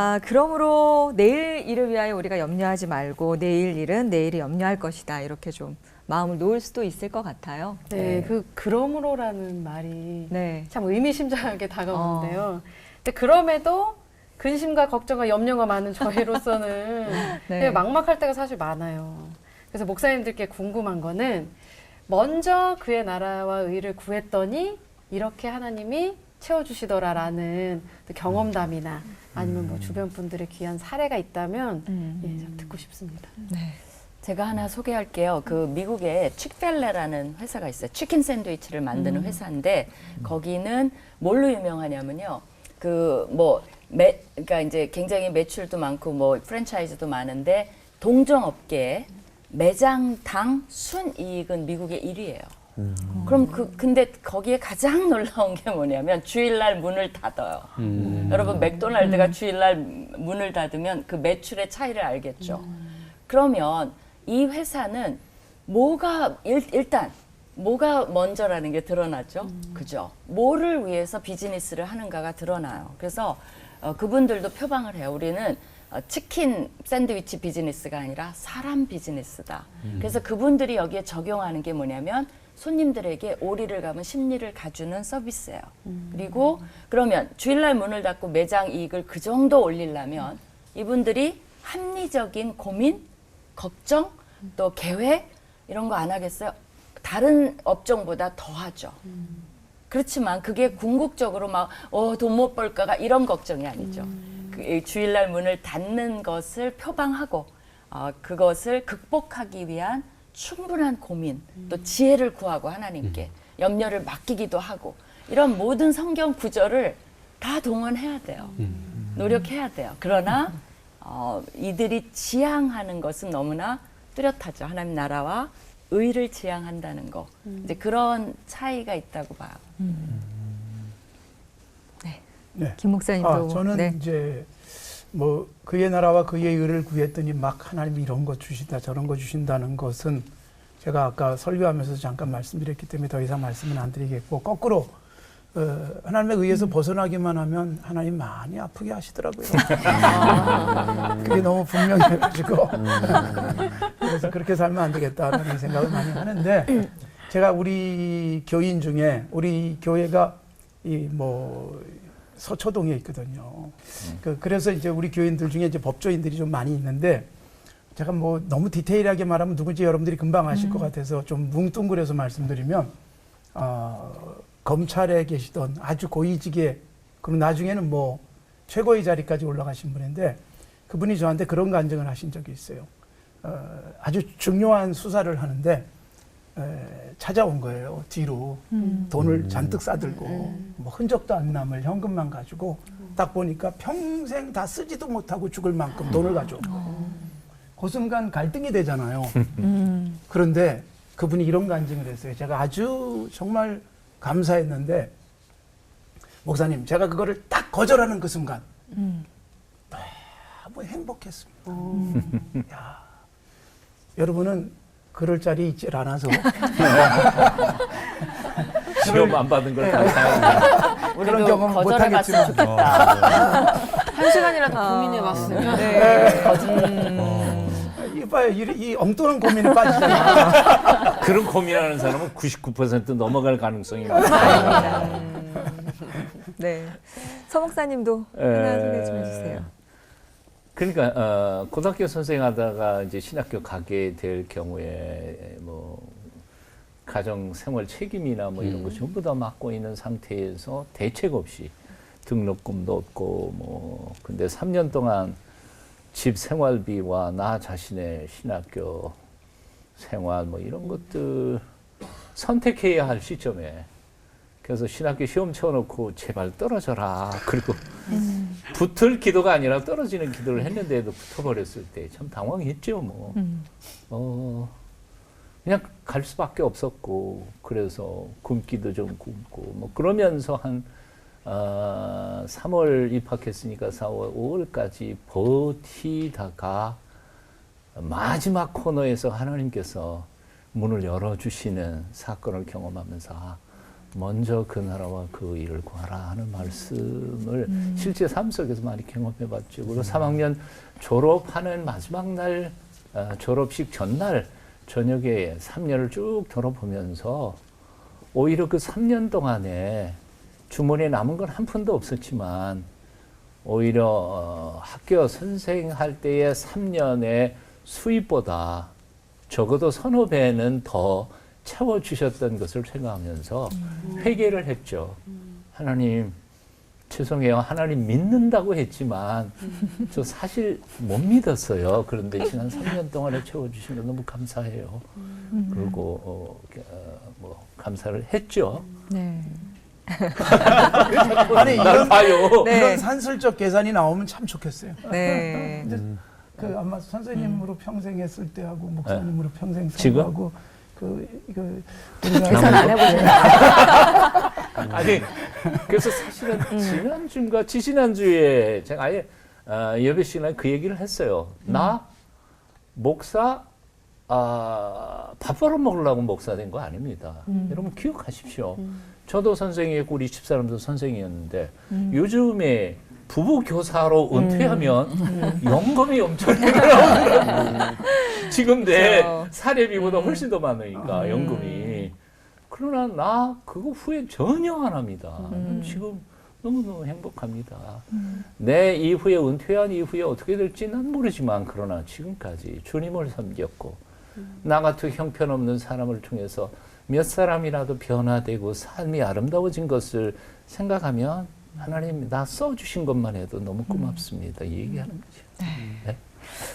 아, 그러므로 내일 일을 위하여 우리가 염려하지 말고 내일 일은 내일이 염려할 것이다. 이렇게 좀 마음을 놓을 수도 있을 것 같아요. 네, 그 그러므로라는 말이 네. 참 의미심장하게 다가오는데요. 근데 그럼에도 근심과 걱정과 염려가 많은 저희로서는 네. 막막할 때가 사실 많아요. 그래서 목사님들께 궁금한 거는 먼저 그의 나라와 의를 구했더니 이렇게 하나님이 채워주시더라라는 또 경험담이나 아니면 뭐 주변 분들의 귀한 사례가 있다면 음. 예, 좀 듣고 싶습니다. 네. 제가 하나 소개할게요. 그 미국에 칙펠레라는 회사가 있어요. 치킨 샌드위치를 만드는 회사인데 거기는 뭘로 유명하냐면요. 그뭐 매, 그러니까 이제 굉장히 매출도 많고 뭐 프랜차이즈도 많은데 동종 업계에 매장당 순이익은 미국의 1위예요. 그럼 그 근데 거기에 가장 놀라운 게 뭐냐면 주일날 문을 닫아요. 여러분 맥도날드가 주일날 문을 닫으면 그 매출의 차이를 알겠죠. 그러면 이 회사는 뭐가 일, 일단 뭐가 먼저라는 게 드러나죠. 그죠? 뭐를 위해서 비즈니스를 하는가가 드러나요. 그래서 어, 그분들도 표방을 해요. 우리는 어, 치킨 샌드위치 비즈니스가 아니라 사람 비즈니스다. 그래서 그분들이 여기에 적용하는 게 뭐냐면 손님들에게 오리를 가면 심리를 가주는 서비스예요. 그리고 그러면 주일날 문을 닫고 매장 이익을 그 정도 올리려면 이분들이 합리적인 고민, 걱정, 또 계획 이런 거 안 하겠어요? 다른 업종보다 더 하죠. 그렇지만 그게 궁극적으로 막, 어, 돈 못 벌까가 이런 걱정이 아니죠. 그, 이 주일날 문을 닫는 것을 표방하고, 어, 그것을 극복하기 위한 충분한 고민, 또 지혜를 구하고 하나님께 염려를 맡기기도 하고, 이런 모든 성경 구절을 다 동원해야 돼요. 노력해야 돼요. 그러나, 어, 이들이 지향하는 것은 너무나 뚜렷하죠. 하나님 나라와 의를 지향한다는 거. 이제 그런 차이가 있다고 봐요. 네. 김 목사님도 아, 저는 네. 이제 뭐 그의 나라와 그의 의를 구했더니 막 하나님이 이런 거 주신다 저런 거 주신다는 것은 제가 아까 설교하면서 잠깐 말씀드렸기 때문에 더 이상 말씀은 안 드리겠고 거꾸로 어, 하나님의 의에서 벗어나기만 하면 하나님 많이 아프게 하시더라고요. 그게 너무 분명해가지고. 그래서 그렇게 살면 안 되겠다라는 생각을 많이 하는데 제가 우리 교인 중에 우리 교회가 이뭐 서초동에 있거든요. 그 그래서 이제 우리 교인들 중에 이제 법조인들이 좀 많이 있는데 제가 뭐 너무 디테일하게 말하면 누군지 여러분들이 금방 아실 것 같아서 좀 뭉뚱그려서 말씀드리면 어, 검찰에 계시던 아주 고위직에 그리고 나중에는 뭐 최고의 자리까지 올라가신 분인데 그분이 저한테 그런 간증을 하신 적이 있어요. 어, 아주 중요한 수사를 하는데 에, 찾아온 거예요. 뒤로 돈을 잔뜩 싸들고 뭐 흔적도 안 남을 현금만 가지고 딱 보니까 평생 다 쓰지도 못하고 죽을 만큼 돈을 가져. 그 순간 갈등이 되잖아요. 음. 그런데 그분이 이런 간증을 했어요. 제가 아주 정말 감사했는데 목사님 제가 그거를 딱 거절하는 그 순간 음. 너무 행복했습니다. 야, 여러분은 그럴 자리 있질 않아서 시험 안 받은 걸 감사합니다. 그런 봤으면 못하겠지만. 좋겠다. 한 시간이라도 아. 고민해 봤으면. 네. 이봐요 이, 이 엉뚱한 고민에 빠지잖아. 그런 고민하는 사람은 99% 넘어갈 가능성이 많아요. 네. 서 목사님도 에, 하나 소개 좀 해주세요. 그러니까 어, 고등학교 선생하다가 이제 신학교 가게 될 경우에 뭐 가정 생활 책임이나 뭐 이런 거 전부 다 맡고 있는 상태에서 대책 없이 등록금도 없고 뭐 근데 3년 동안 집 생활비와 나 자신의 신학교 생활 뭐 이런 것들 선택해야 할 시점에 그래서 신학교 시험 쳐놓고 제발 떨어져라 그리고 붙을 기도가 아니라 떨어지는 기도를 했는데도 붙어버렸을 때 참 당황했죠 뭐. 음. 어 그냥 갈 수밖에 없었고 그래서 굶기도 좀 굶고 뭐 그러면서 한 어, 3월 입학했으니까 4월 5월까지 버티다가 마지막 코너에서 하나님께서 문을 열어주시는 사건을 경험하면서 아, 먼저 그 나라와 그 일을 구하라 하는 말씀을 실제 삶 속에서 많이 경험해 봤죠. 그리고 3학년 졸업하는 마지막 날 아, 졸업식 전날 저녁에 3년을 쭉 돌아보면서 오히려 그 3년 동안에 주머니에 남은 건 한 푼도 없었지만 오히려 어, 학교 선생할 때의 3년의 수입보다 적어도 서너 배는 더 채워주셨던 것을 생각하면서 회개를 했죠. 하나님, 죄송해요. 하나님 믿는다고 했지만 저 사실 못 믿었어요. 그런데 지난 3년 동안에 채워주신 거 너무 감사해요. 그리고 어, 어, 뭐 감사를 했죠. 네. 아니 날 이런 봐요. 네. 이런 산술적 계산이 나오면 참 좋겠어요. 네. 그 아마 선생님으로 평생 했을 때하고 목사님으로 평생 지금? 하고 그 이거 우리가 계산 안 해보셨나요? 아니 그래서 사실은 지난주인가 지지난주에 제가 아예 어, 예배 시간에 그 얘기를 했어요. 나 목사 아, 밥 벌어 먹으려고 목사 된 거 아닙니다. 여러분 기억하십시오. 저도 선생이었고 우리 집사람도 선생이었는데 요즘에 부부 교사로 은퇴하면 연금이 엄청 나오더라고요. 지금 내 그렇죠. 사례비보다 훨씬 더 많으니까 연금이. 그러나 나 그거 후회 전혀 안 합니다. 지금 너무너무 행복합니다. 내 이후에 은퇴한 이후에 어떻게 될지 난 모르지만 그러나 지금까지 주님을 섬겼고 나 같은 형편없는 사람을 통해서 몇 사람이라도 변화되고 삶이 아름다워진 것을 생각하면 하나님 나 써주신 것만 해도 너무 고맙습니다. 이 얘기하는 거죠. 네.